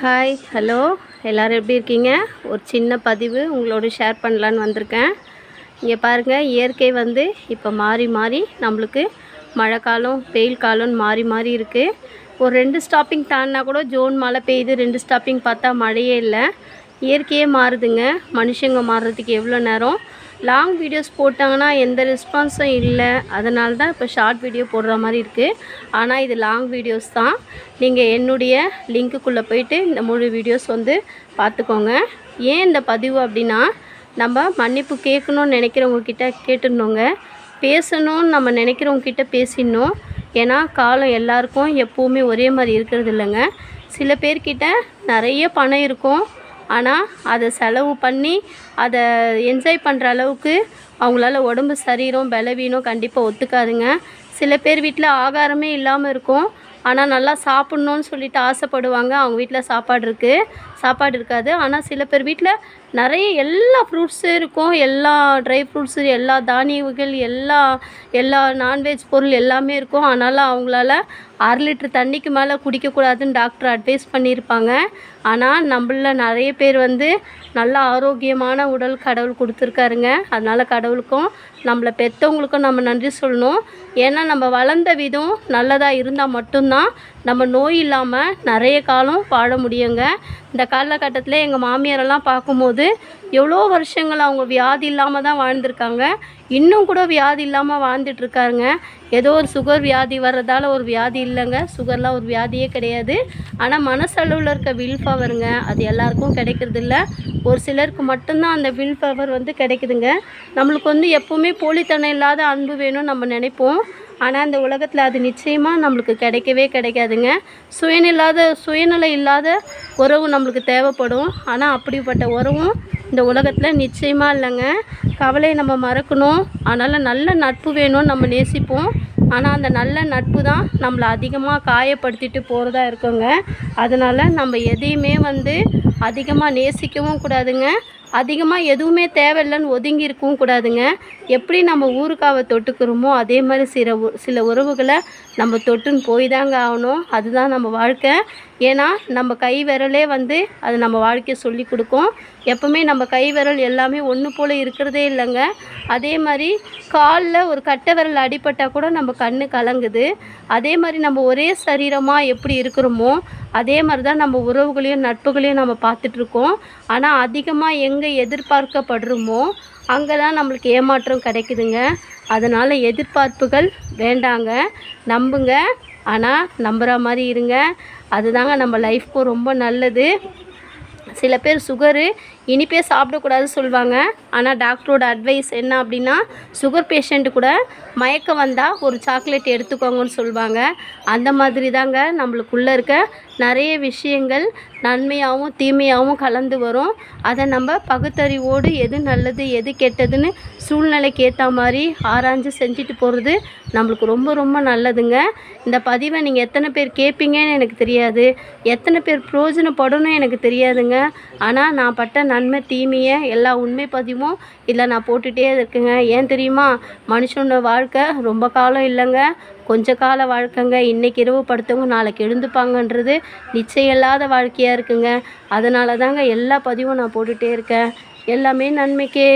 Hi hello எல்லோரும் எப்படி இருக்கீங்க? ஒரு சின்ன பதிவு உங்களோட ஷேர் பண்ணலான்னு வந்திருக்கேன். இங்கே பாருங்கள் இயற்கை வந்து இப்போ மாறி மாறி நம்மளுக்கு மழை காலம் வெயில் காலம்னு மாறி மாறி இருக்குது ஒரு ரெண்டு ஸ்டாப்பிங் தாண்டினா கூட ஜோன் மழை பெய்யுது ரெண்டு ஸ்டாப்பிங் பார்த்தா மழையே இல்லை. இயற்கையே மாறுதுங்க. மனுஷங்க மாறுறதுக்கு எவ்வளோ நேரம்? லாங் வீடியோஸ் போட்டாங்கன்னா எந்த ரெஸ்பான்ஸும் இல்லை. அதனால தான் இப்போ ஷார்ட் வீடியோ போடுற மாதிரி இருக்குது ஆனால் இது லாங் வீடியோஸ் தான். நீங்கள் என்னுடைய லிங்க்குக்குள்ளே போயிட்டு இந்த முழு வீடியோஸ் வந்து பார்த்துக்கோங்க ஏன் இந்த பதிவு அப்படின்னா நம்ம மன்னிப்பு கேட்கணும்னு நினைக்கிறவங்கக்கிட்ட கேட்டுருந்தோங்க பேசணும்னு நம்ம நினைக்கிறவங்கக்கிட்ட பேசிடணும். ஏன்னா காலம் எல்லாருக்கும் எப்போவுமே ஒரே மாதிரி இருக்கிறது இல்லைங்க. சில பேர்கிட்ட நிறைய பணம் இருக்கும். ஆனால் அதை செலவு பண்ணி அதை என்ஜாய் பண்ணுற அளவுக்கு அவங்களால உடம்பு சரீரம் பலவீனம் கண்டிப்பாக ஒத்துக்காதுங்க. சில பேர் வீட்டில் ஆகாரமே இல்லாமல் இருக்கும். ஆனால் நல்லா சாப்பிட்ணுன்னு சொல்லிட்டு ஆசைப்படுவாங்க. அவங்க வீட்டில் சாப்பாடு இருக்குது சாப்பாடு இருக்காது. ஆனால் சில பேர் வீட்டில் நிறைய எல்லா ஃப்ரூட்ஸும் இருக்கும். எல்லா ட்ரை ஃப்ரூட்ஸு எல்லா தானியங்கள் எல்லா எல்லா நான்வெஜ் பொருள் எல்லாமே இருக்கும். ஆனாலும் அவங்களால அரை லிட்டர் தண்ணிக்கு மேலே குடிக்கக்கூடாதுன்னு டாக்டர் அட்வைஸ் பண்ணியிருப்பாங்க. ஆனால் நம்மள நிறைய பேர் வந்து நல்ல ஆரோக்கியமான உடல் கடவுள் கொடுத்துருக்காருங்க. அதனால் கடவுளுக்கும் நம்மளை பெற்றவங்களுக்கும் நம்ம நன்றி சொல்லணும். ஏன்னா நம்ம வளர்ந்த விதம் நல்லதாக இருந்தால் மட்டும் மட்டும்தான் நம்ம நோய் இல்லாமல் நிறைய காலம் வாழ முடியுங்க. இந்த காலகட்டத்தில் எங்கள் மாமியாரெல்லாம் பார்க்கும்போது எவ்வளோ வருஷங்கள் அவங்க வியாதி இல்லாமல் தான் வாழ்ந்திருக்காங்க. இன்னும் கூட வியாதி இல்லாமல் வாழ்ந்துட்டுருக்காருங்க. ஏதோ ஒரு சுகர் வியாதி வர்றதால ஒரு வியாதி இல்லைங்க. சுகர்லாம் ஒரு வியாதியே கிடையாது. ஆனால் மனசளவில் இருக்க வில் பவருங்க அது எல்லாருக்கும் கிடைக்கிறது இல்லை ஒரு சிலருக்கு மட்டும்தான் அந்த வில் பவர் வந்து கிடைக்குதுங்க. நம்மளுக்கு வந்து எப்போவுமே போலித்தனம் இல்லாத அன்பு வேணும்னு நம்ம நினைப்போம். ஆனால் இந்த உலகத்தில் அது நிச்சயமாக நம்மளுக்கு கிடைக்கவே கிடைக்காதுங்க. சுயநிலாத சுயநிலை இல்லாத உறவு நம்மளுக்கு தேவைப்படும். ஆனால் அப்படிப்பட்ட உறவும் இந்த உலகத்தில் நிச்சயமாக இல்லைங்க. கவலையை நம்ம மறக்கணும். அதனால் நல்ல நட்பு வேணும்னு நம்ம நேசிப்போம். ஆனால் அந்த நல்ல நட்பு தான் நம்மளை அதிகமாக காயப்படுத்திட்டு போகிறதா இருக்குங்க. அதனால் நம்ம எதையுமே வந்து அதிகமாக நேசிக்கவும் கூடாதுங்க. அதிகமாக எதுவுமே தேவையில்லைன்னு ஒதுங்கி இருக்கவும் கூடாதுங்க. எப்படி நம்ம ஊருக்காவை தொட்டுக்கிறோமோ அதே மாதிரி சில உ- சில உறவுகளை நம்ம தொட்டுன்னு போய் தாங்க ஆகணும். அதுதான் நம்ம வாழ்க்கை. ஏன்னா நம்ம கை விரலே வந்து அது நம்ம வாழ்க்கையை சொல்லி கொடுக்கும். எப்பவுமே நம்ம கை விரல் எல்லாமே ஒன்று போல் இருக்கிறதே இல்லைங்க. அதே மாதிரி காலில் ஒரு கட்டை விரல் அடிபட்டால் கூட நம்ம கண்ணு கலங்குது. அதே மாதிரி நம்ம ஒரே சரீரமாக எப்படி இருக்கிறோமோ அதே மாதிரி தான் நம்ம உறவுகளையும் நட்புகளையும் நம்ம பார்த்துட்ருக்கோம் ஆனால் அதிகமாக எங் எங்கே எதிர்பார்க்கப்படுறோமோ அங்கே தான் நம்மளுக்கு ஏமாற்றம் கிடைக்குதுங்க. அதனால் எதிர்பார்ப்புகள் வேண்டாங்க. நம்புங்க. ஆனால் நம்புகிற மாதிரி இருங்க. அதுதாங்க நம்ம லைஃப்க்கும் ரொம்ப நல்லது. சில பேர் சுகரு இனிப்பே சாப்பிடக்கூடாதுன்னு சொல்லுவாங்க ஆனால் டாக்டரோட அட்வைஸ் என்ன அப்படின்னா சுகர் பேஷண்ட்டு கூட மயக்கம் வந்தால் ஒரு சாக்லேட் எடுத்துக்கோங்கன்னு சொல்லுவாங்க அந்த மாதிரி தாங்க நம்மளுக்குள்ளே இருக்க நிறைய விஷயங்கள் நன்மையாகவும் தீமையாகவும் கலந்து வரும். அதை நம்ம பகுத்தறிவோடு எது நல்லது எது கெட்டதுன்னு சூழ்நிலைக்கு ஏற்ற மாதிரி ஆராய்ஞ்சு செஞ்சுட்டு போகிறது நம்மளுக்கு ரொம்ப ரொம்ப நல்லதுங்க. இந்த பதிவை நீங்கள் எத்தனை பேர் கேட்பீங்கன்னு எனக்கு தெரியாது. எத்தனை பேர் பிரயோஜனப்படணும் எனக்கு தெரியாதுங்க. ஆனால் நான் பட்ட நன்மை தீமையை எல்லா உண்மை பதிவும் இதில் நான் போட்டுகிட்டே இருக்கேங்க. ஏன் தெரியுமா? மனுஷனோட வாழ்க்கை ரொம்ப காலம் இல்லைங்க. கொஞ்ச கால வாழ்க்கைங்க. இன்றைக்கி இரவு படுத்தவங்க நாளைக்கு எழுந்துப்பாங்கன்றது நிச்சயம் இல்லாத வாழ்க்கையாக இருக்குங்க. அதனால தாங்க எல்லா பதிவும் நான் போட்டுகிட்டே இருக்கேன். எல்லாமே நன்மைக்கே.